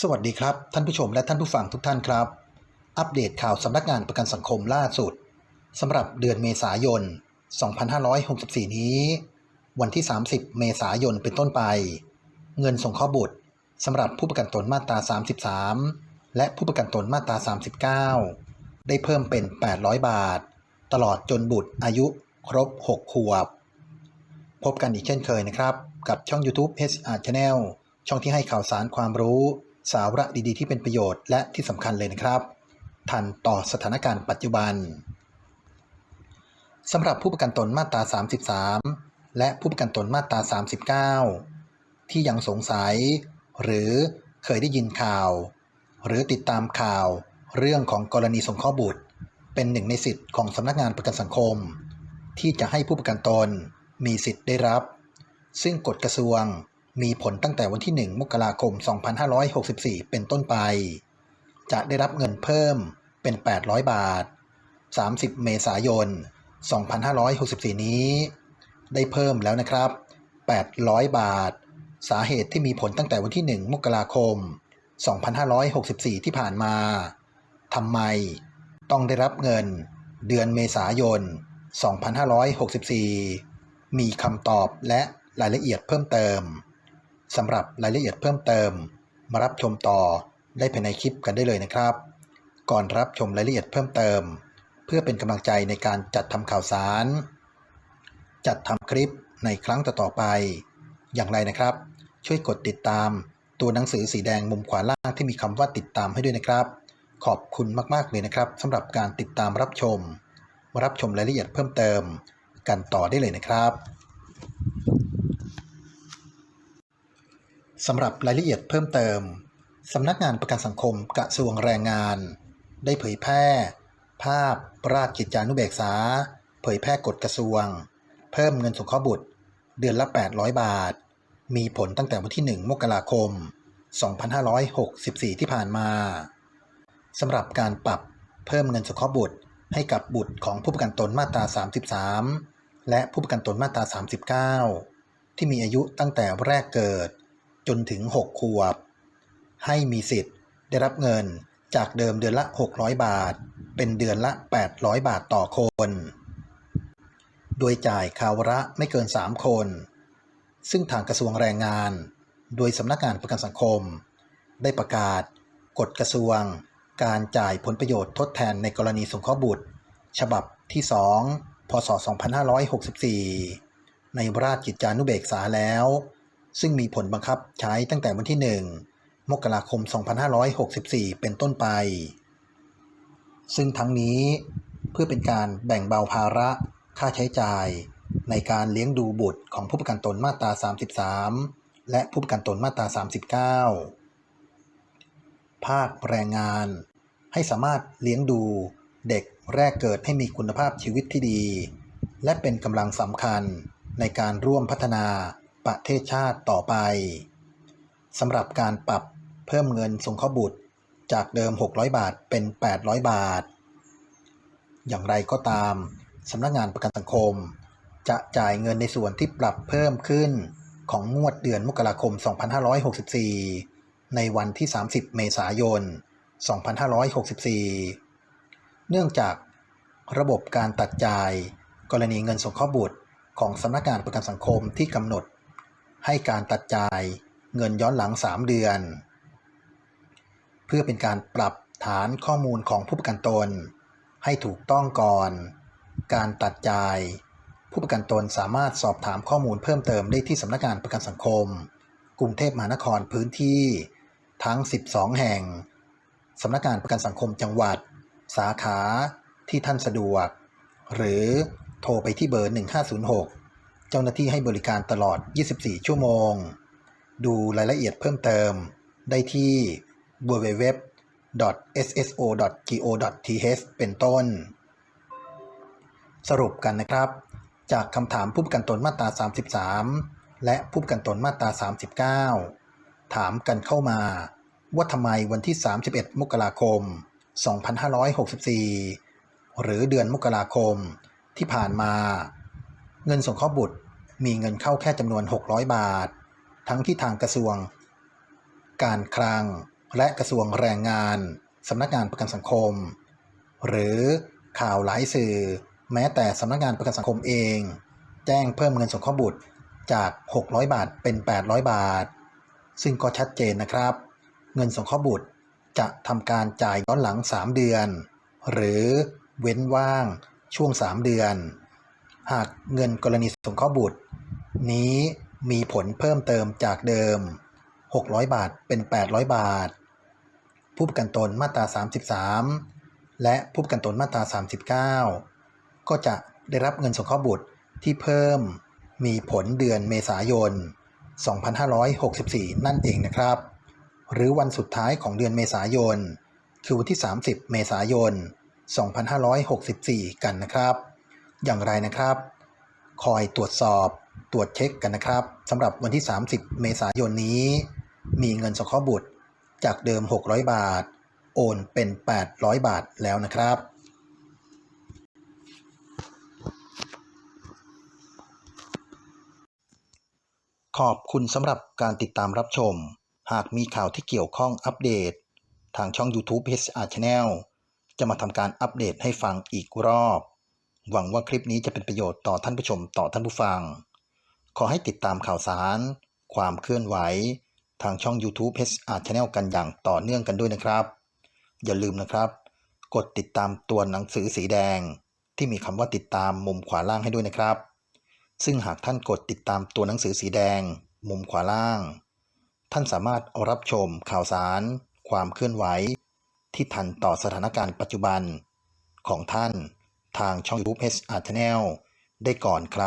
สวัสดีครับ ท่านผู้ชมและท่านผู้ฟังทุกท่านครับ อัปเดตข่าวสำนักงานประกันสังคมล่าสุดสำหรับเดือนเมษายน 2564 นี้ วันที่ 30 เมษายนเป็นต้นไป เงินสงเคราะห์บุตรสำหรับผู้ประกันตนมาตรา 33 และผู้ประกันตนมาตรา 39 ได้เพิ่มเป็น 800 บาท ตลอดจนบุตรอายุครบ 6 ขวบ พบกันอีกเช่นเคยนะครับ กับช่อง YouTube HR Channel ช่องที่ให้ข่าวสารความรู้ สาระดีๆ ที่เป็นประโยชน์และที่สำคัญเลยนะครับ ทันต่อสถานการณ์ปัจจุบันสำหรับผู้ประกันตนมาตรา 33 และผู้ประกันตนมาตรา 39 ที่ยังสงสัย หรือเคยได้ยินข่าว หรือติดตามข่าว เรื่องของกรณีสงเคราะห์บุตร เป็นหนึ่งในสิทธิ์ของสำนักงานประกันสังคม ที่จะให้ผู้ประกันตนมีสิทธิ์ได้รับ ซึ่งกฎกระทรวง มีผลตั้งแต่วันที่ 1 มกราคม 2564 เป็นต้นไป จะได้รับเงินเพิ่มเป็น 800 บาท 30 เมษายน 2564 นี้ ได้เพิ่มแล้วนะครับ 800 บาท สาเหตุที่มีผลตั้งแต่วันที่ 1 มกราคม 2564 ที่ผ่านมาทำไมต้องได้รับเงินเดือนเมษายน 2564 มีคำตอบและรายละเอียดเพิ่มเติม สำหรับรายละเอียดเพิ่มเติม มารับชมต่อได้ภายในคลิปกันได้เลยนะครับ ก่อนรับชมรายละเอียดเพิ่มเติม เพื่อเป็นกำลังใจในการจัดทำข่าวสาร จัดทำคลิปในครั้งต่อๆไป อย่างไรนะครับ ช่วยกดติดตามตัวหนังสือสีแดงมุมขวาล่างที่มีคำว่าติดตามให้ด้วยนะครับ ขอบคุณมากๆเลยนะครับสำหรับการติดตามรับชม มารับชมรายละเอียดเพิ่มเติม กันต่อได้เลยนะครับ สำหรับรายละเอียดเพิ่มเติม สำนักงานประกันสังคมกระทรวงแรงงาน ได้เผยแพร่ ภาพราชกิจจานุเบกษา เผยแพร่กฎกระทรวง เพิ่มเงินสงเคราะห์บุตร เดือนละ 800 บาท มีผลตั้งแต่วันที่ 1 มกราคม 2564 ที่ผ่านมาสำหรับการปรับเพิ่มเงินสงเคราะห์บุตรให้กับบุตรของผู้ประกันตนมาตรา 33 และผู้ประกันตนมาตรา 39 ที่มีอายุตั้งแต่แรกเกิด จนถึง 6 ขวบ ให้มีสิทธิ์ได้รับเงินจากเดิมเดือนละ 600 บาท เป็นเดือนละ 800 บาทต่อคน โดยจ่ายคาวระไม่เกิน 3 คน ซึ่งทางกระทรวงแรงงาน โดยสำนักงานประกันสังคม ได้ประกาศกฎกระทรวง การจ่ายผลประโยชน์ทดแทนในกรณีสงเคราะห์บุตร ฉบับที่ 2 พศ 2564 ในราชกิจจานุเบกษาแล้ว ซึ่งมีผลบังคับใช้ตั้งแต่วันที่ 1 มกราคม 2564 เป็นต้นไป ซึ่งทั้งนี้เพื่อเป็นการแบ่งเบาภาระค่าใช้จ่าย ในการเลี้ยงดูบุตรของผู้ประกันตนมาตรา 33 และผู้ประกันตนมาตรา 39 ภาคแรงงาน ให้สามารถเลี้ยงดูเด็กแรกเกิดให้มีคุณภาพชีวิตที่ดี และเป็นกำลังสำคัญในการร่วมพัฒนา ประเทศชาติต่อไปสำหรับการปรับเพิ่มเงินสงเคราะห์บุตรจากเดิม 600 บาทเป็น 800 บาท อย่างไรก็ตามสำนักงานประกันสังคม จะจ่ายเงินในส่วนที่ปรับเพิ่มขึ้นของงวดเดือนมกราคม 2564 ในวันที่ 30 เมษายน 2564 เนื่องจากระบบการตัดจ่าย กรณีเงินสงเคราะห์บุตรของสำนักงานประกันสังคมที่กำหนด ให้การตัดจ่ายเงินย้อนหลัง 3 เดือน เพื่อเป็นการปรับฐานข้อมูลของผู้ประกันตน ให้ถูกต้องก่อน การตัดจ่าย ผู้ประกันตนสามารถสอบถามข้อมูลเพิ่มเติมได้ที่สำนักงานประกันสังคม กรุงเทพมหานครพื้นที่ ทั้ง 12 แห่งสำนักงานประกันสังคมจังหวัด สาขาที่ท่านสะดวก หรือโทรไปที่เบอร์ 1506 จ้าหน้าที่ให้บริการตลอด 24 ชั่วโมง ดูรายละเอียดเพิ่มเติม ได้ที่ www.sso.go.th เป็นต้น สรุปกันนะครับ จากคำถามผู้ประกันตนมาตรา 33 และผู้ประกันตนมาตรา 39 ถามกันเข้ามา ว่าทำไมวันที่ 31 มกราคม 2564 หรือเดือนมกราคมที่ผ่านมา เงินสงเคราะห์บุตร มีเงินเข้าแค่จำนวน 600 บาท ทั้งที่ทางกระทรวง การคลัง และกระทรวงแรงงานสำนักงานประกันสังคม หรือข่าวหลายสื่อ แม้แต่สำนักงานประกันสังคมเอง แจ้งเพิ่มเงินสงเคราะห์บุตรจาก 600 บาทเป็น 800 บาท ซึ่งก็ชัดเจนนะครับ เงินสงเคราะห์บุตรจะทำการจ่ายย้อนหลัง 3 เดือน หรือเว้นว่างช่วง 3 เดือน หากเงินกรณีสงเคราะห์บุตร นี้มีผลเพิ่มเติมจากเดิม 600 บาทเป็น 800 บาท ผู้ประกันตนมาตรา 33 และผู้ประกันตนมาตรา 39 ก็จะได้รับเงินสงเคราะห์บุตรที่เพิ่มมีผลเดือนเมษายน 2564 นั่นเองนะครับ หรือวันสุดท้ายของเดือนเมษายน คือวันที่ 30 เมษายน 2564 กันนะครับ อย่างไรนะครับ คอยตรวจสอบ ตรวจเช็คกันนะครับสำหรับวันที่ 30 เมษายนนี้ มีเงินสงเคราะห์บุตรจากเดิม 600 บาท โอนเป็น 800 บาทแล้วนะครับขอบคุณสำหรับการติดตามรับชม หากมีข่าวที่เกี่ยวข้องอัปเดต ทางช่อง YouTube HR Channel จะมาทำการอัปเดตให้ฟังอีกรอบ หวังว่าคลิปนี้จะเป็นประโยชน์ต่อท่านผู้ชมต่อท่านผู้ฟัง ขอให้ติดตามข่าวสาร ความเคลื่อนไหว ทางช่อง YouTube HR Channel กันอย่างต่อเนื่องกันด้วยนะครับ อย่าลืมนะครับ กดติดตามตัวหนังสือสีแดง ที่มีคำว่าติดตามมุมขวาล่างให้ด้วยนะครับ ซึ่งหากท่านกดติดตามตัวหนังสือสีแดง มุมขวาล่าง ท่านสามารถรับชมข่าวสาร ความเคลื่อนไหว ที่ทันต่อสถานการณ์ปัจจุบัน ของท่านทางช่อง YouTube HR Channel ได้ก่อนใคร